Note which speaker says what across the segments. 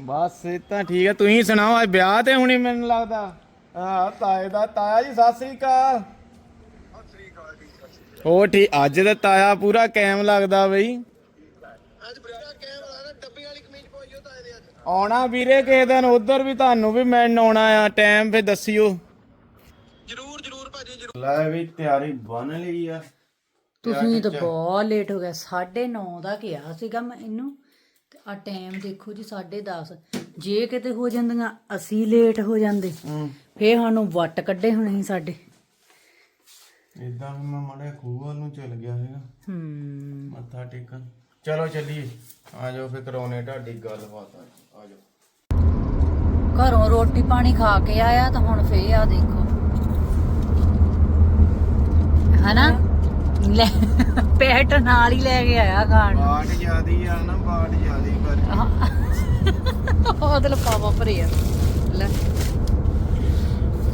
Speaker 1: ਬਸ ਇਹ ਤਾਂ ਠੀਕ ਹੈ ਤੁਸੀਂ ਸੁਣਾਓ ਅੱਜ ਵਿਆਹ ਤੇ ਹੁਣੀ ਮੈਨੂੰ ਲੱਗਦਾ। ਹਾਂ ਤਾਏ ਦਾ ਤਾਇਆ ਜੀ ਸਤਿ ਸ੍ਰੀ ਅਕਾਲ। ਹੋ ਠੀਕ ਅੱਜ ਦਾ ਤਾਇਆ ਪੂਰਾ ਕਾਇਮ ਲੱਗਦਾ ਬਈ।
Speaker 2: ਅੱਜ ਬੜਾ ਕੈਮਰਾ ਨਾ ਡੱਬੇ ਵਾਲੀ ਕਮੀਜ਼ ਪਾਈਓ ਤਾਂ ਇਹਦੇ ਅੱਜ
Speaker 1: ਆਉਣਾ ਵੀਰੇ ਕਿਸੇ ਦਿਨ ਉਧਰ ਵੀ ਤੁਹਾਨੂੰ ਵੀ ਮਿਲਣ ਆਉਣਾ ਆ ਟਾਈਮ ਫੇ ਦੱਸਿਓ।
Speaker 2: ਜਰੂਰ ਜਰੂਰ ਭਾਜੀ ਜਰੂਰ।
Speaker 1: ਲੈ ਵੀ ਤਿਆਰੀ ਬਣ ਲਈ ਆ।
Speaker 3: ਤੁਸੀਂ ਤਾਂ ਬਹੁਤ ਲੇਟ ਹੋ ਗਿਆ 9:30 ਦਾ ਕਿਹਾ ਸੀਗਾ ਮੈਂ ਇਹਨੂੰ। ਆ ਟਾਈਮ ਦੇਖੋ ਜੀ 10:30 ਜੇ ਕਿਤੇ ਹੋ ਜਾਂਦੀਆਂ ਅਸੀਂ ਲੇਟ ਹੋ ਜਾਂਦੇ। ਫੇਰ ਸਾਨੂੰ ਵੱਟ ਕੱਢੇ ਹੋਣੇ ਸੀ ਸਾਡੇ।
Speaker 1: ਇਦਾਂ ਵੀ ਮੈਂ ਮੜੇ ਖੂਹ ਵੱਲ ਨੂੰ ਚਲ ਗਿਆ ਹੈਗਾ
Speaker 3: ਹੂੰ।
Speaker 1: ਮੱਥਾ ਟੇਕਣ। ਚਲੋ ਚੱਲੀਏ। ਆ ਜਾਓ ਫੇ ਕਰਾਉਣੇ ਤੁਹਾਡੀ ਗੱਲਬਾਤ ਆ ਜਾਓ।
Speaker 3: ਘਰੋਂ ਰੋਟੀ ਪਾਣੀ ਖਾ ਕੇ ਆਇਆ ਤਾਂ ਹੁਣ ਫੇਰ ਆ ਦੇਖੋ। ਹਨਾ? ਲੈ ਪੈਟ ਨਾਲ ਹੀ ਲੈ ਕੇ ਆਇਆ ਖਾਣ। ਨੂੰ।
Speaker 1: ਬਾਟ ਜਿਆਦੀ ਆ ਨਾ ਬਾਟ ਜਿਆਦੀ ਕਰ
Speaker 3: ਉਹਦੇ ਲਪਾਵਾ ਭਰਿਆ। ਲੈ।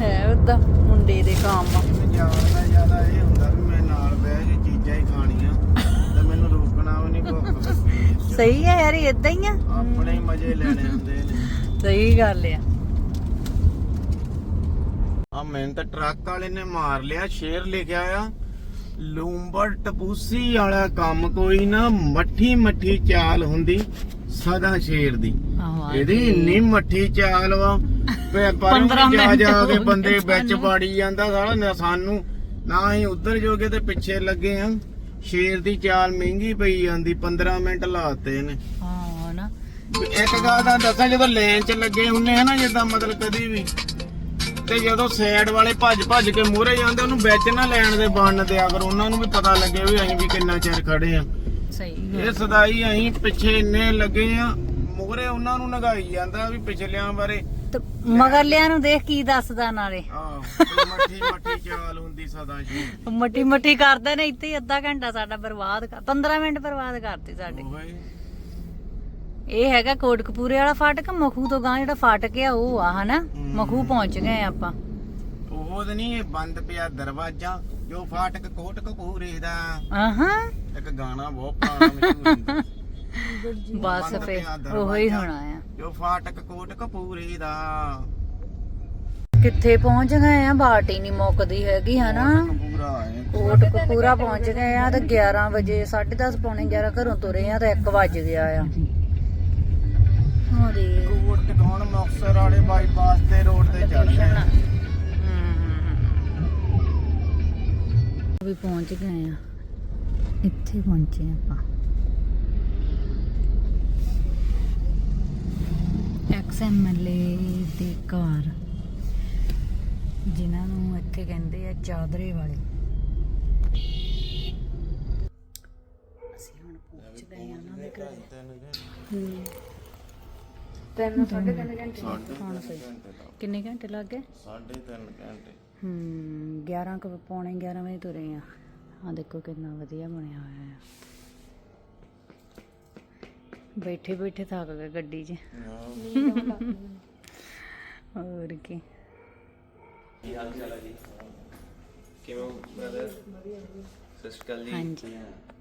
Speaker 3: ਹੈ ਉਹਦਾ ਮੁੰਡੇ ਦੇ ਕੰਮ।
Speaker 1: ਮੈਨੂੰ ਜਾਣਦਾ ਜ਼ਿਆਦਾ ਇਹ ਹੁੰਦਾ ਵੀ ਮੈਂ ਨਾਲ ਬਹਿ ਕੇ ਚੀਜ਼ਾਂ ਹੀ ਖਾਣੀਆਂ। ਤੇ ਮੈਨੂੰ ਰੋਕਣਾ ਵੀ ਨਹੀਂ ਭੁੱਖ
Speaker 3: ਸਹੀ ਹੈ ਯਾਰ ਇਦਾਂ ਹੀ ਆ।
Speaker 1: ਆਪਣੇ ਹੀ ਮਜ਼ੇ ਲੈਣੇ ਹੁੰਦੇ ਨੇ।
Speaker 3: ਸਹੀ ਗੱਲ ਆ।
Speaker 1: ਆ ਮੈਨੂੰ ਤਾਂ ਟਰੱਕ ਵਾਲੇ ਨੇ ਮਾਰ ਲਿਆ ਸ਼ੇਰ ਲਿਖਿਆ ਆ। ਲੂੰਬਰ ਟਪੂਸੀ ਵਾਲਾ ਕੰਮ ਕੋਈ ਨਾ ਮੱਠੀ ਮੱਠੀ ਚਾਲ ਹੁੰਦੀ ਸਦਾ ਸ਼ੇਰ ਦੀ। ਇਹਦੀ ਇੰਨੀ ਮੱਠੀ ਚਾਲ ਵਾ ਪਰ
Speaker 3: 15
Speaker 1: ਜਾ
Speaker 3: ਮਿੰਟ
Speaker 1: ਜਾ ਕੇ
Speaker 3: ਹੋ
Speaker 1: ਬੰਦੇ ਵਿੱਚ। ਬਾੜੀ ਜਾਂਦਾ ਸਾਲਾ ਨਾ ਸਾਨੂੰ ਨਾ ਹੀ ਉਧਰ ਜੋਗੇ ਤੇ ਪਿੱਛੇ ਲੱਗੇ ਆ। ਸ਼ੇਰ ਦੀ ਚਾਲ ਮਹਿੰਗੀ ਪਈ ਜਾਂਦੀ 15 ਮਿੰਟ ਲਾਤੇ ਨੇ
Speaker 3: ਹਾਂ ਨਾ।
Speaker 1: ਇੱਕ ਗੱਲ ਤਾਂ ਦੱਸਾਂ ਜਦੋਂ ਲਾਈਨ 'ਚ ਲੱਗੇ ਹੁੰਨੇ ਆ ਨਾ ਜਿੱਦਾਂ ਮਤਲਬ ਕਦੀ ਵੀ ਤੇ ਜਦੋਂ ਸਾਈਡ ਵਾਲੇ ਭੱਜ ਭੱਜ ਕੇ ਮੂਹਰੇ ਜਾਂਦੇ ਉਹਨੂੰ ਵਿੱਚ ਨਾ ਲੈਣ ਦੇ ਬੰਨ ਦਿਆ ਕਰ। ਉਹਨਾਂ ਨੂੰ ਵੀ ਪਤਾ ਲੱਗੇ ਵੀ ਅਸੀਂ ਵੀ ਕਿੰਨਾ ਚਿਰ ਖੜੇ ਆ।
Speaker 3: ਸਹੀ
Speaker 1: ਇਹ ਸਦਾਈ ਅਸੀਂ ਪਿੱਛੇ ਇੰਨੇ ਲੱਗੇ ਆ ਮੂਹਰੇ ਉਹਨਾਂ ਨੂੰ ਨਗਾਈ ਜਾਂਦਾ ਵੀ ਪਿਛਲਿਆਂ ਬਾਰੇ।
Speaker 3: ਮਗਰਲਿਆਂ ਨੂੰ ਦੇਖ ਕੀ ਦੱਸਦਾ ਨਾਲੇ।
Speaker 1: ਮੱਠੀ ਮੱਠੀ ਚਾਲ ਹੁੰਦੀ ਸਦਾ ਜੀ
Speaker 3: ਮੱਟੀ ਮੱਟੀ ਕਰਦੇ ਨੇ ਇੱਥੇ ਅੱਧਾ ਘੰਟਾ ਸਾਡਾ ਬਰਬਾਦ ਕਰ 15 ਮਿੰਟ ਬਰਬਾਦ ਕਰਤੇ ਸਾਡੇ। ਇਹ ਹੈਗਾ ਕੋਟਕਪੂਰੇ ਵਾਲਾ ਫਾਟਕ ਮਖੂ ਤੋਂ ਗਾਂ ਜਿਹੜਾ ਫਾਟਕ ਆ ਉਹ ਆ ਹਨਾ? ਮਖੂ ਪਹੁੰਚ ਗਏ ਆਪਾਂ।
Speaker 1: ਉਹ ਤੇ ਨਹੀਂ ਇਹ ਬੰਦ ਪਿਆ ਦਰਵਾਜ਼ਾ ਜੋ ਫਾਟਕ ਕੋਟ ਕਪੂਰੇ ਦਾ।
Speaker 3: ਆਹਾਂ।
Speaker 1: ਇੱਕ ਗਾਣਾ ਬਹੁਤ ਪੁਰਾਣਾ ਮਸ਼ਹੂਰ ਹੁੰਦਾ।
Speaker 3: ਬਸ
Speaker 1: ਬੰਦ
Speaker 3: ਫੇ
Speaker 1: ਪਿਆ
Speaker 3: ਉਹੋ ਹੀ
Speaker 1: ਦਰਵਾਜ਼ਾ।
Speaker 3: ਹੋਣਾ ਆ।
Speaker 1: ਜੋ ਫਾਟਕ ਕੋਟ ਕਪੂਰੇ ਦਾ।
Speaker 3: ਕਿੱਥੇ ਪਹੁੰਚ ਗਏ ਆ? ਬਾਟੀ ਨਹੀਂ ਮੁੱਕਦੀ ਹੈਗੀ ਹਨਾ?
Speaker 1: ਕਪੂਰਾ ਹੈ
Speaker 3: ਕੋਟਕਪੂਰਾ ਪਹੁੰਚ ਗਏ ਆ ਤੇ 11 ਵਜੇ 10:30 ਪੌਣੇ 11 ਘਰੋਂ ਤੁਰੇ ਆ ਤੇ 1 ਵੱਜ ਗਿਆ ਆ। ਹੋਰੇ
Speaker 1: ਕੋਟ ਟਿਕਾਣ ਮੁਕਸਰ ਵਾਲੇ ਬਾਈਪਾਸ ਤੇ ਰੋਡ ਤੇ ਚੜ ਗਏ।
Speaker 3: ਵੀ ਪਹੁੰਚ ਗਏ ਆ। ਇੱਥੇ ਪਹੁੰਚੇ ਆਪਾਂ। ਐਕਸਐਮਐਲਏ ਦੇ ਘਰ ਜਿਨ੍ਹਾਂ ਨੂੰ ਇੱਥੇ ਕਹਿੰਦੇ ਆ ਚਾਦਰੇ ਵਾਲੇ। ਅਸੀਂ ਹੁਣ ਪਹੁੰਚ ਗਏ ਆ ਉਹਨਾਂ ਦੇ ਘਰ। ਤਿੰਨ ਸਾਢੇ ਤਿੰਨ ਘੰਟੇ। ਹੁਣ ਸਹੀ। ਕਿੰਨੇ ਘੰਟੇ ਲੱਗ ਗਏ?
Speaker 1: ਸਾਢੇ 3 ਘੰਟੇ।
Speaker 3: ਹਮ 11 ਕੁ ਪੌਣੇ 11 ਵਜੇ ਤੁਰੇ ਆ। ਆ ਦੇਖੋ ਕਿੰਨਾ ਵਧੀਆ ਬਣਿਆ ਹੋਇਆ ਆ। ਬੈਠੇ ਬੈਠੇ ਥੱਕ ਗਏ ਗੱਡੀ 'ਚ। ਹੋਰ ਕੀ।
Speaker 4: ਕੀ ਹਾਲ ਚਾਲ ਹੈ ਜੀ? ਕਿਵੇਂ ਹੋ ਬ੍ਰਦਰ ਸਤਿ ਸ਼੍ਰੀ ਅਕਾਲ ਜੀ।
Speaker 3: ਹਾਂਜੀ।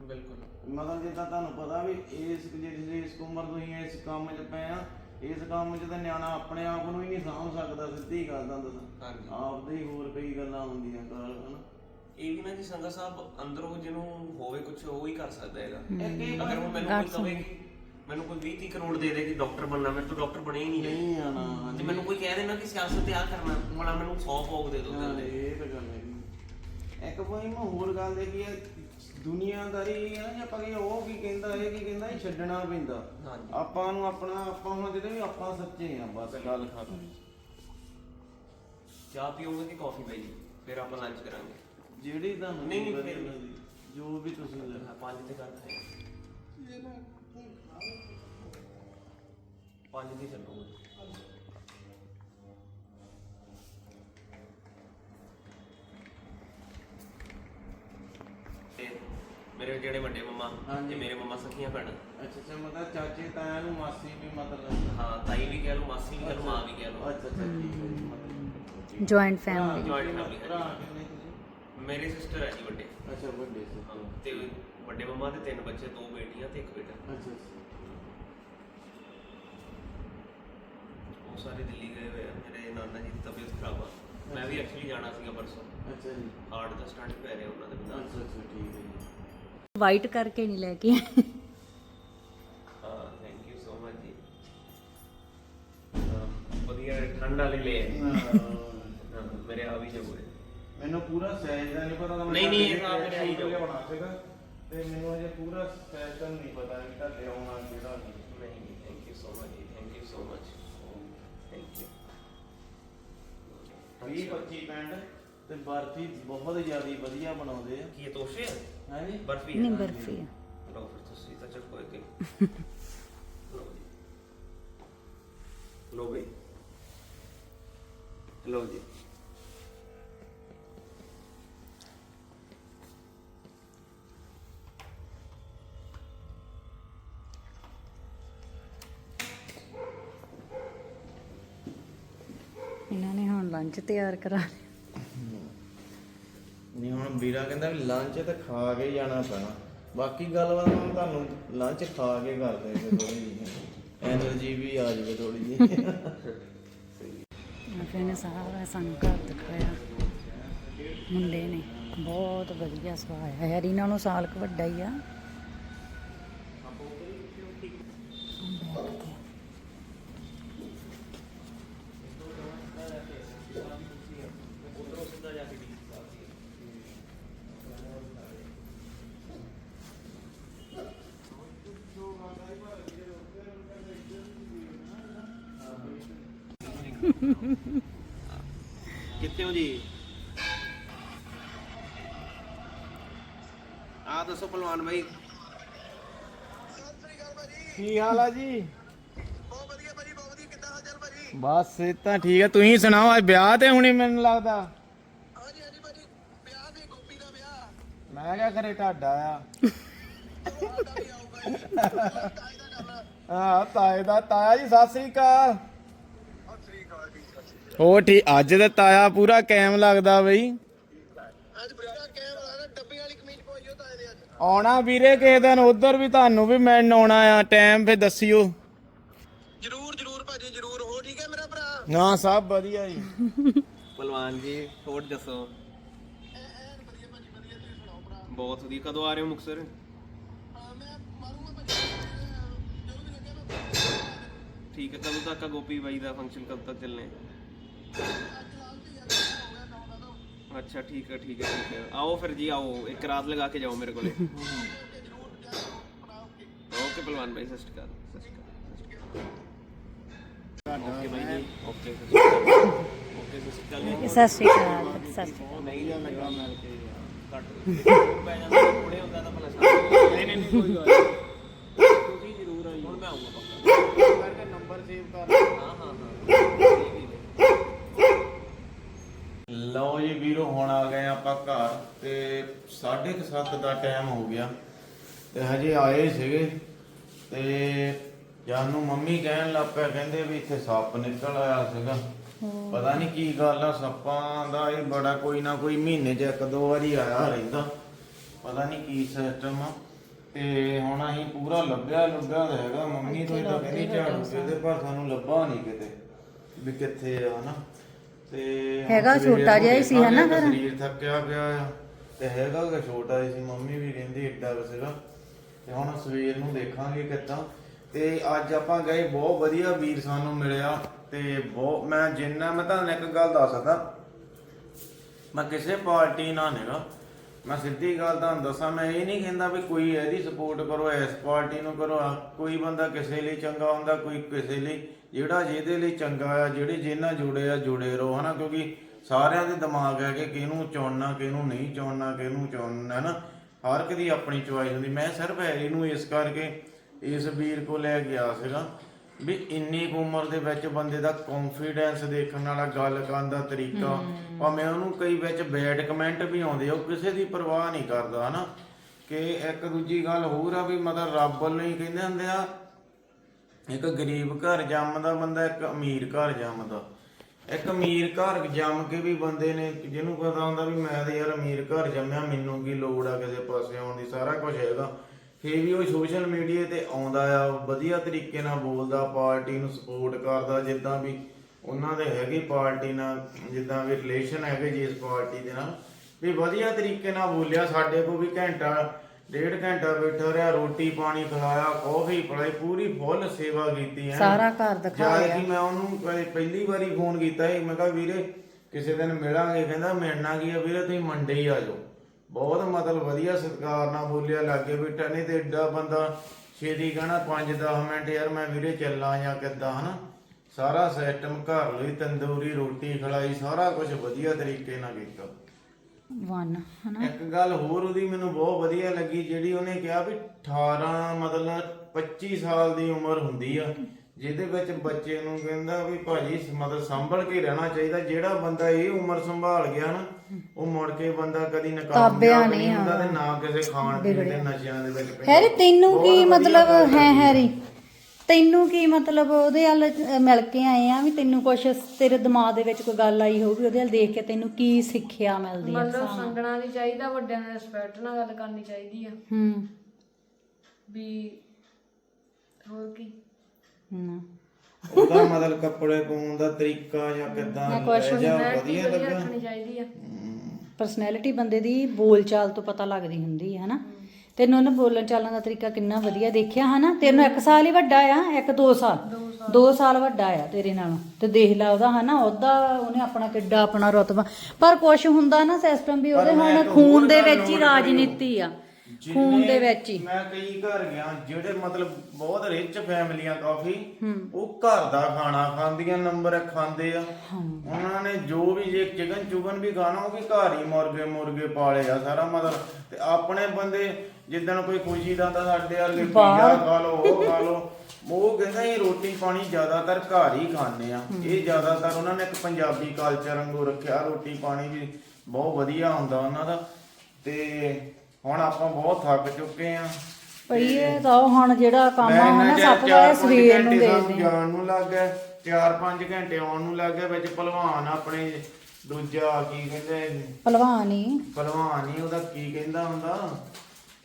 Speaker 4: ਬਿਲਕੁਲ।
Speaker 1: ਮਤਲਬ ਜਿੱਦਾਂ ਤੁਹਾਨੂੰ ਪਤਾ ਵੀ ਇਸ ਜਿਹੜੀ ਇਸ ਉਮਰ ਤੋਂ ਹੀ ਇਸ ਕੰਮ 'ਚ ਪਏ ਆ ਇਸ ਕੰਮ 'ਚ ਤਾਂ ਨਿਆਣਾ ਆਪਣੇ ਆਪ ਨੂੰ ਹੀ ਨਹੀਂ ਸਾਂਭ ਸਕਦਾ ਸਿੱਧੀ ਗੱਲ ਤਾਂ ਦੱਸਾਂ।
Speaker 4: ਹਾਂਜੀ।
Speaker 1: ਆਪ ਦੇ ਹੀ ਹੋਰ ਕਈ ਗੱਲਾਂ ਹੁੰਦੀਆਂ ਕਰ ਹਨਾ?
Speaker 4: ਇਹ ਵੀ ਨਾ ਜੀ ਸੰਗਾ ਸਾਹਿਬ ਅੰਦਰੋਂ ਜਿਹਨੂੰ ਹੋਵੇ ਕੁਝ ਉਹ ਹੀ ਕਰ ਸਕਦਾ ਹੈਗਾ। ਅਗਰ ਹੁਣ ਮੈਨੂੰ ਕੋਈ ਕਹੇ ਕਿ ਮੈਨੂੰ ਕੋਈ 20 30 ਕਰੋੜ ਦੇ ਦੇ ਕਿ ਡਾਕਟਰ ਬਣਨਾ ਮੇਰੇ ਤੋਂ ਡਾਕਟਰ ਬਣੇ ਹੀ ਨਹੀਂ ਹੈ
Speaker 1: ਨਹੀਂ ਆਣਾ
Speaker 4: ਤੇ ਮੈਨੂੰ ਕੋਈ ਕਹਿ ਦੇਣਾ ਕਿ ਸਿਆਸਤ ਤੇ ਆ ਕਰਨਾ ਮਲਾ ਮੈਨੂੰ 100 ਭੋਗ ਦੇ ਦੋ ਦਿੰਦੇ
Speaker 1: ਇਹ ਤਾਂ ਗੱਲ ਹੈ ਇੱਕ ਕੋਈ ਮੈਂ ਹੋਰ ਗੱਲ ਦੇਖੀ ਹੈ ਦੁਨੀਆਦਾਰੀ ਹੈ ਨਾ ਜੇ ਆਪਾਂ ਕਹੀਏ ਉਹ ਕੀ ਕਹਿੰਦਾ ਇਹ ਕੀ ਕਹਿੰਦਾ ਇਹ ਛੱਡਣਾ ਪੈਂਦਾ।
Speaker 4: ਹਾਂਜੀ।
Speaker 1: ਆਪਾਂ ਨੂੰ ਆਪਣਾ ਆਪਾਂ ਹੁਣ ਜਿਹੜੇ ਵੀ ਆਪਾਂ ਸੱਚੇ ਆ ਬਸ। ਗੱਲ ਖਤਮ
Speaker 4: ਚਾਹ ਪੀਓਗੇ ਕਿ ਕਾਫੀ ਬਾਈ ਜੀ? ਫਿਰ ਆਪਾਂ ਲੰਚ ਕਰਾਂਗੇ।
Speaker 1: ਜਿਹੜੀ ਤੁਹਾਨੂੰ
Speaker 4: ਨਹੀਂ, ਨਹੀਂ, ਫਿਰ ਵੀ।
Speaker 1: ਜੋ ਵੀ ਤੁਸੀਂ ਲੈ
Speaker 4: ਹਾਂ, ਪੰਜ ਤੇ ਕਰ ਖਾਏ ਪੰਜ ਦੀ ਚੱਲੂਗਾ ਮੇਰੇ ਜਿਹੜੇ ਵੱਡੇ ਮਮਾ
Speaker 1: ਹਾਂਜੀ।
Speaker 4: ਤੇ ਮੇਰੇ ਮਮਾ ਸਖੀਆਂ ਭੈਣਾਂ।
Speaker 1: ਅੱਛਾ ਅੱਛਾ ਮਤਲਬ ਚਾਚੇ ਤਾਇਆ ਨੂੰ ਮਾਸੀ ਵੀ ਮਤਲਬ
Speaker 4: ਹਾਂ ਤਾਈ ਵੀ ਕਹਿ ਲਓ ਮਾਸੀ ਵੀ ਕਹਿ ਲਓ ਮਾਂ ਵੀ ਕਹਿ ਲਓ।
Speaker 1: ਅੱਛਾ ਅੱਛਾ ਠੀਕ ਹੈ ਜੀ ਮਤਲਬ।
Speaker 3: ਜੁਆਇੰਟ ਫੈਮਿਲੀ
Speaker 4: ਜੁਆਇੰਟ ਫੈਮਿਲੀ
Speaker 1: ਭਰਾ
Speaker 4: ਹੈ
Speaker 1: ਕਿੰਨੇ ਤੁਸੀਂ?
Speaker 4: ਮੇਰੇ ਸਿਸਟਰ ਹੈ ਜੀ ਵੱਡੇ।
Speaker 1: ਅੱਛਾ ਵੱਡੇ ਸੀ
Speaker 4: ਹਾਂ, ਤੇ ਵੱਡੇ ਮਮਾ ਦੇ ਤਿੰਨ ਬੱਚੇ ਦੋ ਬੇਟੀਆਂ ਤੇ ਇੱਕ ਬੇਟਾ।
Speaker 1: ਅੱਛਾ ਅੱਛਾ।
Speaker 4: ਸਾਰੇ ਦਿੱਲੀ ਗਏ ਹੋਏ ਆ। ਮੇਰੇ ਨਾਨਾ ਜੀ ਦੀ ਤਬੀਅਤ ਖਰਾਬ ਆ। ਮੈਂ ਵੀ ਐਕਚੁਅਲੀ ਜਾਣਾ ਸੀਗਾ ਪਰਸੋਂ।
Speaker 1: ਅੱਛਾ ਜੀ।
Speaker 4: ਹਾਰਟ ਦਾ ਸਟੰਟ ਪੈ ਰਿਹਾ ਉਹਨਾਂ ਦੇ ਨਾਲ
Speaker 1: ਅੱਛਾ ਅੱਛਾ ਠੀਕ ਹੈ ਜੀ।
Speaker 3: ਵਾਈਟ ਕਰਕੇ ਨਹੀਂ ਲੈ ਕੇ ਆਏ।
Speaker 4: ਹਾਂ ਥੈਂਕ ਯੂ ਸੋ ਮਚ ਜੀ। ਅਮ, ਵਧੀਆ ਠੰਡ ਵਾਲੇ ਲੈ ਆਏ। ਹਾਂ, ਮੇਰੇ ਆ ਵੀ ਜਗੋਏ
Speaker 1: ਮੈਨੂੰ ਪੂਰਾ ਸਾਈਜ਼ ਦਾ ਨਹੀਂ ਪਤਾ ਤਾਂ
Speaker 4: ਨਹੀਂ, ਨਹੀਂ, ਇਹ ਤਾਂ।
Speaker 1: ਬਣਾ ਸੀਗਾ। ਤੇ ਮੈਨੂੰ ਅਜੇ ਪੂਰਾ ਸਾਈਜ਼ ਦਾ ਨਹੀਂ ਪਤਾ ਕਿ ਤੁਹਾਡੇ ਆਉਣਾ ਕਿਹੜਾ ਨਹੀਂ
Speaker 4: ਨਹੀਂ ਥੈਂਕ ਯੂ ਸੋ ਮਚ ਜੀ thank you so much thank you
Speaker 1: 20 25 pant ਤੇ ਬਰਫੀ ਬਹੁਤ ਜ਼ਿਆਦਾ ਵਧੀਆ ਬਣਾਉਂਦੇ ਆ।
Speaker 4: ਕੀ ਇਹ ਤੋਸ਼ੇ? ਆ
Speaker 1: ਹਾਂਜੀ
Speaker 4: ਬਰਫੀ ਹੈ
Speaker 3: ਨਹੀਂ ਬਰਫੀ ਆ
Speaker 4: ਲਓ ਫਿਰ ਤੁਸੀਂ ਤਾਂ ਚੱਕੋ ਇੱਕ ਲਓ ਜੀ ਲਓ ਬਈ ਲਓ ਜੀ
Speaker 3: ਇਹਨਾਂ ਨੇ ਹੁਣ ਲੰਚ ਤਿਆਰ ਕਰਾ ਲਿਆ।
Speaker 1: ਨਹੀਂ, ਹੁਣ ਵੀਰਾ ਕਹਿੰਦਾ ਵੀ ਲੰਚ ਤੇ ਖਾ ਕੇ ਹੀ ਜਾਣਾ ਪੈਣਾ। ਬਾਕੀ ਗੱਲਬਾਤ ਹੁਣ ਤੁਹਾਨੂੰ ਲੰਚ ਖਾ ਕੇ ਕਰਦੇ ਤੇ ਥੋੜੀ ਜਿਹੀ। ਐਨਰਜੀ ਵੀ ਆ ਜਾਵੇ ਥੋੜੀ ਜਿਹੀ।
Speaker 3: ਫਿਰ ਨੇ ਸਾਰਾ ਸਾਨੂੰ ਘਰ ਦਿਖਾਇਆ। ਮੁੰਡੇ ਨੇ, ਬਹੁਤ ਵਧੀਆ ਸਵਾਇਆ ਯਾਰ ਇਹਨਾਂ ਨੂੰ ਸਾਲ ਕੁ ਵੱਡਾ ਹੀ ਆ।
Speaker 4: ਕਿੱਥੇ ਹੋ ਜੀ? ਆ ਦੱਸੋ ਪਹਿਲਵਾਨ ਭਾਈ
Speaker 2: ਸਤਿ ਸ੍ਰੀ ਅਕਾਲ ਭਾਜੀ
Speaker 1: ਕੀ ਹਾਲ ਆ ਜੀ?
Speaker 2: ਬਹੁਤ ਵਧੀਆ ਭਾਜੀ ਬਹੁਤ ਵਧੀਆ। ਕਿੱਦਾਂ ਹਾਲ ਚਾਲ ਭਾਜੀ?
Speaker 1: ਬਸ ਇਹ ਤਾਂ ਠੀਕ ਹੈ ਤੁਸੀਂ ਸੁਣਾਓ ਅੱਜ ਵਿਆਹ ਤੇ ਹੁਣੀ ਮੈਨੂੰ ਲੱਗਦਾ?
Speaker 2: ਹਾਂਜੀ ਹਾਂਜੀ ਭਾਜੀ। ਵਿਆਹ ਦੀ ਗੋਪੀ ਦਾ ਵਿਆਹ।
Speaker 1: ਮੈਂ ਕਿਹਾ ਖਰੇ ਤੁਹਾਡਾ ਆ। ਹਾਂ ਤਾਏ ਦਾ ਤਾਇਆ ਜੀ ਸਤਿ ਸ੍ਰੀ ਅਕਾਲ।
Speaker 2: ਜੀ ਸਤਿ ਸ੍ਰੀ
Speaker 1: ਹੋ ਠੀਕ ਅੱਜ ਤੇ ਤਾਇਆ ਪੂਰਾ ਕਾਇਮ ਲੱਗਦਾ ਬਈ।
Speaker 2: ਅੱਜ ਬੜਾ ਕੈਮ ਨਾ ਡੱਬੇ ਵਾਲੀ ਕਮੀਜ਼ ਪਾਈਓ ਤਾਏ ਦੇ ਅੱਜ।
Speaker 1: ਆਉਣਾ ਵੀਰੇ ਕਿਸੇ ਦਿਨ ਉਧਰ ਵੀ ਤੁਹਾਨੂੰ ਵੀ ਮਿਲਣ ਆਉਣਾ ਆ ਟਾਈਮ ਫੇ ਦੱਸਿਓ।
Speaker 2: ਜਰੂਰ ਜਰੂਰ ਭਾਜੀ ਜਰੂਰ ਹੋ ਠੀਕ ਹੈ ਮੇਰਾ ਭਰਾ?
Speaker 1: ਨਾ ਸਭ ਵਧੀਆ ਜੀ।
Speaker 4: ਪਹਿਲਵਾਨ ਜੀ ਹੋਰ ਦੱਸੋ?
Speaker 2: ਐਨ ਵਧੀਆ ਭਾਜੀ ਵਧੀਆ ਤੁਸੀਂ ਸੁਣਾਓ ਭਰਾ
Speaker 4: ਬਹੁਤ ਵਧੀਆ ਕਦੋਂ ਆ ਰਹੇ ਹੋ ਮੁਕਸਰ
Speaker 2: ਹਾਂ ਮੈਂ ਮਾਰੂੰਗਾ ਭਾਜੀ ਜਦੋਂ ਵੀ ਲੱਗਿਆ ਮੈਂ
Speaker 4: ਠੀਕ ਹੈ ਕਦੋਂ ਤੱਕ ਆ ਗੋਪੀ ਬਾਈ ਦਾ ਫੰਕਸ਼ਨ ਕਦੋਂ ਤੱਕ ਚੱਲਨੇ
Speaker 2: ਅੱਜ ਲਾਲ ਤੇ ਯਾਰ ਹੋ ਗਿਆ ਨੌ ਦਾ ਤਾਂ
Speaker 4: ਅੱਛਾ ਠੀਕ ਹੈ ਠੀਕ ਹੈ ਠੀਕ ਹੈ ਆਓ ਫਿਰ ਜੀ ਆਓ ਇੱਕ ਰਾਤ ਲਗਾ ਕੇ ਜਾਓ ਮੇਰੇ ਕੋਲੇ
Speaker 2: ਜਰੂਰ ਜਾਓ ਭਰਾ ਓਕੇ
Speaker 4: ਓਕੇ ਪਹਿਲਵਾਨ ਭਾਈ ਸਤਿ ਸ਼੍ਰੀ ਅਕਾਲ ਸਤਿ ਸ਼੍ਰੀ ਅਕਾਲ ਓਕੇ ਬਾਈ ਜੀ ਓਕੇ ਸਤਿ ਸ਼੍ਰੀ ਅਕਾਲ ਓਕੇ ਸਤਿ ਸ਼੍ਰੀ ਅਕਾਲ ਜੀ
Speaker 3: ਸਤਿ ਸ਼੍ਰੀ ਅਕਾਲ ਸਤਿ ਸ਼੍ਰੀ ਅਕਾਲ
Speaker 4: ਨਹੀਂ ਲੱਗਾ ਮਿਲ ਕੇ ਘੱਟ ਪੈ ਜਾਂਦਾ ਥੋੜੇ ਹੁੰਦਾ ਤਾਂ ਭਲਾ ਸਾਥ ਨਹੀਂ ਨਹੀਂ ਕੋਈ ਗੱਲ ਤੁਸੀਂ ਜ਼ਰੂਰ ਆਈਓ ਹੁਣ ਮੈਂ ਆਉਂਗਾ ਪੱਕਾ
Speaker 1: ਕਰਕੇ ਨੰਬਰ ਸੇਵ ਕਰ
Speaker 4: ਹਾਂ ਹਾਂ ਹਾਂ
Speaker 1: ਲਓ ਜੀ ਵੀਰੋ ਹੁਣ ਆ ਗਏ ਆਪਾਂ ਘਰ ਤੇ 7:30 ਦਾ ਟਾਈਮ ਹੋ ਗਿਆ। ਤੇ ਹਜੇ ਆਏ ਸੀਗੇ ਤੇ ਜਾਨੂੰ ਮੰਮੀ ਕਹਿਣ ਲੱਗ ਪਿਆ ਕਹਿੰਦੇ ਵੀ ਇੱਥੇ ਸੱਪ ਨਿਕਲ ਆਇਆ ਸੀਗਾ। ਪਤਾ ਨਹੀਂ ਕੀ ਗੱਲ ਆ ਸੱਪਾਂ ਦਾ ਇਹ ਬੜਾ ਕੋਈ ਨਾ ਕੋਈ ਮਹੀਨੇ 'ਚ ਇੱਕ ਦੋ ਵਾਰੀ ਆਇਆ ਰਹਿੰਦਾ। ਪਤਾ ਨਹੀਂ ਕੀ ਸਿਸਟਮ ਆ। ਤੇ ਹੁਣ ਅਸੀਂ ਪੂਰਾ ਲੱਭਿਆ ਲੱਭਿਆ ਤਾਂ ਹੈਗਾ। ਮੰਮੀ ਤੋਂ ਤਾਂ ਕਹਿੰਦੀ ਝਾੜੂ ਕਿਤੇ ਪਰ ਸਾਨੂੰ ਲੱਭਾ ਨਹੀਂ ਕਿਤੇ ਵੀ ਕਿੱਥੇ ਆ ਹਨਾ। ਤੇ ਹੁਣ
Speaker 3: ਹੈਗਾ ਛੋਟਾ ਜਿਹਾ ਹੀ ਸੀ
Speaker 1: ਦੇਖਾਂਗੇ
Speaker 3: ਹਨਾ
Speaker 1: ਤਾਂ
Speaker 3: ਫਿਰ?
Speaker 1: ਸਰੀਰ ਥੱਕਿਆ ਪਿਆ ਆ ਤੇ ਹੈਗਾ ਕਿ ਛੋਟਾ ਹੀ ਸੀ ਮੰਮੀ ਵੀ ਕਹਿੰਦੀ ਏਡਾ ਕੁ ਸੀਗਾ। ਤੇ ਹੁਣ ਸਵੇਰ ਨੂੰ ਦੇਖਾਂਗੇ ਕਿੱਦਾਂ। ਤੇ ਅੱਜ ਆਪਾਂ ਗਏ ਬਹੁਤ ਵਧੀਆ ਵੀਰ ਸਾਨੂੰ ਮਿਲਿਆ ਤੇ ਬਹੁਤ ਮੈਂ ਜਿੰਨਾ ਮੈਂ ਤੁਹਾਨੂੰ ਇੱਕ ਗੱਲ ਦੱਸਦਾ ਮੈਂ ਕਿਸੇ ਪਾਰਟੀ ਨਾਲ ਨਹੀਂਗਾ ਮੈਂ ਸਿੱਧੀ ਗੱਲ ਤੁਹਾਨੂੰ ਦੱਸਾਂ ਮੈਂ ਇਹ ਨਹੀਂ ਕਹਿੰਦਾ ਵੀ ਕੋਈ ਇਹਦੀ ਸਪੋਰਟ ਕਰੋ ਇਸ ਪਾਰਟੀ ਨੂੰ ਕਰੋ। ਆਹ ਕੋਈ ਬੰਦਾ ਕਿਸੇ ਲਈ ਚੰਗਾ ਹੁੰਦਾ ਕੋਈ ਕਿਸੇ ਲਈ ਜਿਹੜਾ ਜਿਹਦੇ ਲਈ ਚੰਗਾ ਆ ਜਿਹੜੇ ਜਿਹਨਾਂ ਜੁੜੇ ਆ ਜੁੜੇ ਰਹੋ ਹਨਾ? ਕਿਉਂਕਿ ਸਾਰਿਆਂ ਦੇ ਦਿਮਾਗ ਹੈ ਕਿ ਕਿਹਨੂੰ ਚੁਣਨਾ ਕਿਹਨੂੰ ਨਹੀਂ ਚੁਣਨਾ ਕਿਹਨੂੰ ਚੁਣਨਾ ਹੈ ਨਾ ਹਰ ਇੱਕ ਦੀ ਆਪਣੀ ਚੁਆਇਸ ਹੁੰਦੀ। ਮੈਂ ਸਿਰਫ ਹੈਰੀ ਨੂੰ ਇਸ ਕਰਕੇ ਇਸ ਵੀਰ ਕੋ ਲੈ ਗਿਆ ਸੀਗਾ ਵੀ ਇੰਨੀ ਉਮਰ ਦੇ ਵਿੱਚ ਬੰਦੇ ਦਾ ਕੌਨਫੀਡੈਂਸ ਦੇਖਣ ਵਾਲਾ ਗੱਲ ਕਰਨ ਦਾ ਤਰੀਕਾ ਭਾਵੇਂ ਉਹਨੂੰ ਕਈ ਵਿੱਚ ਬੈਡ ਕਮੈਂਟ ਵੀ ਆਉਂਦੇ ਉਹ ਕਿਸੇ ਦੀ ਪਰਵਾਹ ਨਹੀਂ ਕਰਦਾ ਹਨਾ? ਕਿ ਇੱਕ ਦੂਜੀ ਗੱਲ ਹੋਰ ਆ ਵੀ ਮਤਲਬ ਰੱਬ ਵੱਲੋਂ ਹੀ ਕਹਿੰਦੇ ਹੁੰਦੇ ਆ ਇੱਕ ਗਰੀਬ ਘਰ ਜੰਮਦਾ ਬੰਦਾ, ਇੱਕ ਅਮੀਰ ਘਰ ਜੰਮਦਾ। ਇੱਕ ਅਮੀਰ ਘਰ ਜੰਮ ਕੇ ਵੀ ਬੰਦੇ ਨੇ, ਜਿਹਨੂੰ ਪਤਾ ਹੁੰਦਾ ਵੀ ਮੈਂ ਤਾਂ ਯਾਰ ਅਮੀਰ ਘਰ ਜੰਮਿਆ, ਮੈਨੂੰ ਕੀ ਲੋੜ ਆ ਕਿਸੇ ਪਾਸੇ ਆਉਣ ਦੀ? ਸਾਰਾ ਕੁਝ ਹੈਗਾ। ਫੇਰ ਵੀ ਉਹ ਸੋਸ਼ਲ ਮੀਡੀਆ ਤੇ ਆਉਂਦਾ ਆ ਵਧੀਆ ਤਰੀਕੇ ਨਾਲ ਬੋਲਦਾ, ਪਾਰਟੀ ਨੂੰ ਸਪੋਰਟ ਕਰਦਾ, ਜਿੱਦਾਂ ਵੀ ਉਹਨਾਂ ਦੇ ਹੈਗੇ ਪਾਰਟੀ ਨਾਲ, ਜਿੱਦਾਂ ਵੀ ਰਿਲੇਸ਼ਨ ਹੈਗੇ ਜਿਸ ਪਾਰਟੀ ਦੇ ਨਾਲ। ਵੀ ਵਧੀਆ ਤਰੀਕੇ ਨਾਲ ਬੋਲਿਆ, ਸਾਡੇ ਕੋਲ ਵੀ ਘੰਟਾ ਡੇਢ ਘੰਟਾ ਬੈਠਾ ਰਿਹਾ ਰੋਟੀ ਪਾਣੀ ਖਿਲਾਇਆ ਕਾਫੀ ਪਿਲਾਈ ਪੂਰੀ ਫੁੱਲ ਸੇਵਾ ਕੀਤੀ ਹੈ।
Speaker 3: ਸਾਰਾ ਘਰ
Speaker 1: ਜਦ
Speaker 3: ਦਿਖਾਇਆ
Speaker 1: ਕਿ ਮੈਂ ਉਹਨੂੰ ਪਹਿ- ਪਹਿਲੀ ਵਾਰੀ ਫੋਨ ਕੀਤਾ ਸੀ ਮੈਂ ਕਿਹਾ ਵੀਰੇ ਕਿਸੇ ਦਿਨ ਮਿਲਾਂਗੇ ਕਹਿੰਦਾ ਮਿਲਣਾ ਕੀ ਆ ਵੀਰੇ ਤੁਸੀਂ ਮੰਡੇ ਹੀ ਆ ਜਾਓ। ਬਹੁਤ ਮਤਲਬ ਵਧੀਆ ਸਤਿਕਾਰ ਨਾਲ ਬੋਲਿਆ ਲੱਗੇ ਬੈਠਾ ਨਹੀਂ ਤੇ ਏਡਾ ਬੰਦਾ ਛੇਤੀ ਕਹਣਾ 5-10 ਮਿੰਟ ਯਾਰ ਮੈਂ ਵੀਰੇ ਚੱਲਾਂ ਜਾਂ ਕਿੱਦਾਂ ਹਨਾ? ਸਾਰਾ ਸਿਸਟਮ ਘਰ ਲਈ ਤੰਦੂਰੀ ਰੋਟੀ ਖਲਾਈ ਸਾਰਾ ਕੁਝ ਵਧੀਆ ਤਰੀਕੇ ਨਾਲ ਕੀਤਾ।
Speaker 3: ਵਨ ਹਨਾ?
Speaker 1: ਇੱਕ ਗੱਲ ਹੋਰ ਉਹਦੀ ਮੈਨੂੰ ਬਹੁਤ ਵਧੀਆ ਲੱਗੀ ਜਿਹੜੀ ਉਹਨੇ ਕਿਹਾ ਵੀ 18 ਮਤਲਬ 25 ਸਾਲ ਦੀ ਉਮਰ ਹੁੰਦੀ ਆ ਜਿਹਦੇ ਵਿੱਚ ਬੱਚੇ ਨੂੰ ਕਹਿੰਦਾ ਵੀ ਭਾਜੀ ਮਤਲਬ ਸੰਭਲ ਕੇ ਰਹਿਣਾ ਚਾਹੀਦਾ ਜਿਹੜਾ ਬੰਦਾ ਇਹ ਉਮਰ ਸੰਭਾਲ ਗਿਆ ਨਾ ਉਹ ਮੁੜ ਕੇ ਬੰਦਾ ਕਦੀ ਨਕਾਮਯਾਬ ਨਹੀਂ ਹੁੰਦਾ ਤੇ ਨਾ ਕਿਸੇ ਖਾਣ ਪੀਣ ਦੇ ਨਸ਼ਿਆਂ ਦੇ ਵਿੱਚ ਪੈਂਦਾ।
Speaker 3: ਹੈਰੀ ਤੈਨੂੰ ਕੀ ਮਤਲਬ ਹੈ ਹੈਰੀ? ਤੈਨੂੰ ਕੀ ਮਤਲਬ ਉਹਦੇ ਅ, ਮਿਲ ਕੇ ਆਏ ਆ ਵੀ ਤੈਨੂੰ ਕੁਛ ਤੇਰੇ ਦਿਮਾਗ ਦੇ ਵਿੱਚ ਕੋਈ ਗੱਲ ਆਈ ਹੋਊਗੀ ਉਹਦੇ ਵੱਲ ਦੇਖ ਕੇ ਤੈਨੂੰ ਕੀ ਸਿੱਖਿਆ ਮਿਲਦੀ ਆ
Speaker 5: ਮਤਲਬ ਸੰਗਣਾ ਨਹੀਂ ਚਾਹੀਦਾ ਵੱਡਿਆਂ ਨਾਲ ਰਿਸਪੈਕਟ ਨਾਲ ਗੱਲ ਕਰਨੀ ਚਾਹੀਦੀ ਆ।
Speaker 3: ਹੂੰ।
Speaker 5: ਵੀ ਹੋਰ ਕੀ?
Speaker 3: ਹੂੰ।
Speaker 1: ਉਹਦਾ ਮਤਲਬ ਕੱਪੜੇ ਪਾਉਣ ਦਾ ਤਰੀਕਾ ਜਾਂ ਕਿਦਾਂ ਵਧੀਆ
Speaker 5: ਵਧੀਆ
Speaker 1: ਲੱਗਾ।
Speaker 5: ਰੱਖਣੀ ਚਾਹੀਦੀ ਆ।
Speaker 3: ਪਰਸਨੈਲਿਟੀ ਬੰਦੇ ਦੀ ਬੋਲਚਾਲ ਤੋਂ ਪਤਾ ਲੱਗਦੀ ਹੁੰਦੀ ਹੈ ਹਨਾ? ਤੈਨੂੰ ਉਹਨੇ ਬੋਲਣ ਚਾਲਣ ਦਾ ਤਰੀਕਾ ਕਿੰਨਾ ਵਧੀਆ ਦੇਖਿਆ ਹਨਾ? ਤੈਨੂੰ ਇੱਕ ਸਾਲ ਹੀ ਵੱਡਾ ਆ ਇੱਕ ਦੋ ਸਾਲ। ਦੋ ਸਾਲ। ਵੱਡਾ ਆ ਤੇਰੇ ਨਾਲੋਂ। ਤੇ ਦੇਖ ਲੈ ਉਹਦਾ ਹਨਾ? ਉਹਦਾ ਉਹਨੇ ਆਪਣਾ ਕਿੱਡਾ ਆਪਣਾ ਰਤਬਾ। ਪਰ ਕੁਝ ਹੁੰਦਾ ਨਾ ਸਿਸਟਮ ਵੀ ਉਹਦੇ ਹੁਣ ਖੂਨ ਦੇ ਵਿੱਚ ਹੀ ਰਾਜਨੀਤੀ ਆ। ਖੂਨ ਦੇ ਵਿੱਚ ਹੀ।
Speaker 1: ਮੈਂ ਕਈ ਘਰ ਗਿਆ ਜਿਹੜੇ ਮਤਲਬ ਬਹੁਤ ਰਿਚ ਫੈਮਲੀਆਂ ਕਾਫੀ ਉਹ ਘਰ ਦਾ ਖਾਣਾ ਖਾਂਦੀਆਂ ਨੰਬਰ ਖਾਂਦੇ ਆ। ਉਹਨਾਂ ਨੇ ਜੋ ਵੀ ਜੇ ਚਿਕਨ ਚੁਗਨ ਵੀ ਖਾਣਾ ਉਹ ਵੀ ਘਰ ਹੀ ਮੁਰਗੇ ਮੁਰਗੇ ਪਾਲੇ ਆ ਸਾਰਾ ਮਤਲਬ। ਤੇ ਆਪਣੇ ਬੰਦੇ ਜਿੱਦਣ ਕੋਈ ਖੁਸ਼ੀ ਦਾ ਤਾਂ ਸਾਡੇ ਵਾਲੇ ਪੀਜ਼ਾ ਖਾ ਲਓ ਉਹ ਖਾ ਲਓ। ਉਹ ਕਹਿੰਦਾ ਇਹ ਰੋਟੀ ਪਾਣੀ ਜ਼ਿਆਦਾਤਰ ਘਰ ਹੀ ਖਾਂਦੇ ਆ ਇਹ ਜ਼ਿਆਦਾਤਰ ਉਹਨਾਂ ਨੇ ਇੱਕ ਪੰਜਾਬੀ ਕਲਚਰ ਵਾਂਗੂ ਰੱਖਿਆ ਰੋਟੀ ਪਾਣੀ ਵੀ ਬਹੁਤ ਵਧੀਆ ਹੁੰਦਾ ਉਹਨਾਂ ਦਾ। ਤੇ ਹੁਣ ਆਪਾਂ ਬਹੁਤ ਥੱਕ ਚੁੱਕੇ ਆ
Speaker 3: ਇਹ ਤਾਂ ਹੁਣ ਜਿਹੜਾ ਕੰਮ ਆ
Speaker 1: ਮੈਂ
Speaker 3: ਹਨਾ
Speaker 1: ਇਹਨਾਂ
Speaker 3: ਸਭ ਤੋਂ
Speaker 1: ਚਾਰ
Speaker 3: ਪਹਿਲਾਂ
Speaker 1: ਪੰਜ
Speaker 3: ਸਰੀਰ ਨੂੰ ਦੇਖਦੇ
Speaker 1: ਜਾਣ ਨੂੰ ਲੱਗ ਗਏ। 4-5 ਘੰਟੇ ਆਉਣ ਨੂੰ ਲੱਗ ਗਏ ਵਿੱਚ ਭਲਵਾਨ ਆਪਣੇ ਦੂਜਾ ਕੀ ਕਹਿੰਦੇ?
Speaker 3: ਭਲਵਾਨ ਹੀ।
Speaker 1: ਭਲਵਾਨ ਹੀ ਉਹਦਾ ਕੀ ਕਹਿੰਦਾ ਹੁੰਦਾ?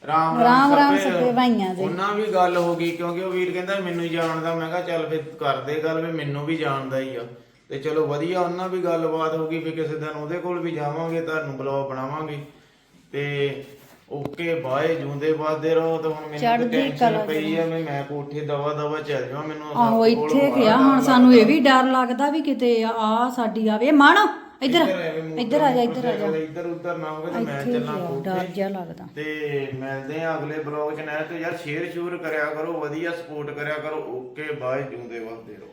Speaker 1: ਰਾਮ
Speaker 3: ਰਾਮ ਰਾਮ।
Speaker 1: ਸੱਪੇ
Speaker 3: ਭਾਈਆਂ ਦੇ।
Speaker 1: ਉਹਨਾਂ ਵੀ ਗੱਲ ਹੋ ਗਈ ਕਿਉਂਕਿ ਉਹ ਵੀਰ ਕਹਿੰਦਾ ਮੈਨੂੰ ਜਾਣਦਾ। ਮੈਂ ਕਿਹਾ ਚੱਲ ਫਿਰ ਕਰਦੇ ਗੱਲ ਵੀ ਮੈਨੂੰ ਵੀ ਜਾਣਦਾ ਹੀ ਆ। ਤੇ ਚਲੋ ਵਧੀਆ ਉਹਨਾਂ ਵੀ ਗੱਲਬਾਤ ਹੋ ਗਈ ਵੀ ਕਿਸੇ ਦਿਨ ਉਹਦੇ ਕੋਲ ਵੀ ਜਾਵਾਂਗੇ ਤੁਹਾਨੂੰ ਬਲੌਗ ਬਣਾਵਾਂਗੇ। ਤੇ ਓਕੇ ਬਾਏ ਜੂੰਦੇ ਬਾਦੇ ਰਹੋ ਤੇ ਹੁਣ ਮੈਨੂੰ
Speaker 3: ਚੜ੍ਹਦੀ
Speaker 1: ਟੈਨਸ਼ਨ
Speaker 3: ਕਲਾ
Speaker 1: ਪਈ ਆ ਵੀ ਮੈਂ ਕੋਠੇ ਦਵਾ ਦਵਾ ਚੱਲ ਜਾਵਾਂ ਮੈਨੂੰ
Speaker 3: ਆਹੋ
Speaker 1: ਕੋਲ
Speaker 3: ਇੱਥੇ ਗਿਆ ਹੁਣ ਸਾਨੂੰ ਇਹ ਵੀ ਡਰ ਲੱਗਦਾ ਵੀ ਕਿਤੇ ਆ ਸਾਡੀ ਆਵੇ। ਮਾਣੋ ਇੱਧਰ ਇੱਧਰ ਆ ਜਾ ਇੱਧਰ ਆ ਜਾ।
Speaker 1: ਇੱਧਰ ਉੱਧਰ ਨਾ ਹੋਵੇ ਤੇ ਮੈਂ ਚੱਲਾਂ
Speaker 3: ਡਰ ਜਿਹਾ ਲੱਗਦਾ।
Speaker 1: ਤੇ ਮਿਲਦੇ ਆ ਅਗਲੇ ਬਲੌਗ ਚ। ਨਾ ਤੇ ਯਾਰ ਸ਼ੇਅਰ ਸ਼ੂਰ ਕਰਿਆ ਕਰੋ ਵਧੀਆ ਸਪੋਰਟ ਕਰਿਆ ਕਰੋ। ਓਕੇ ਬਾਏ ਜੂੰਦੇ ਵਸਦੇ ਰਹੋ।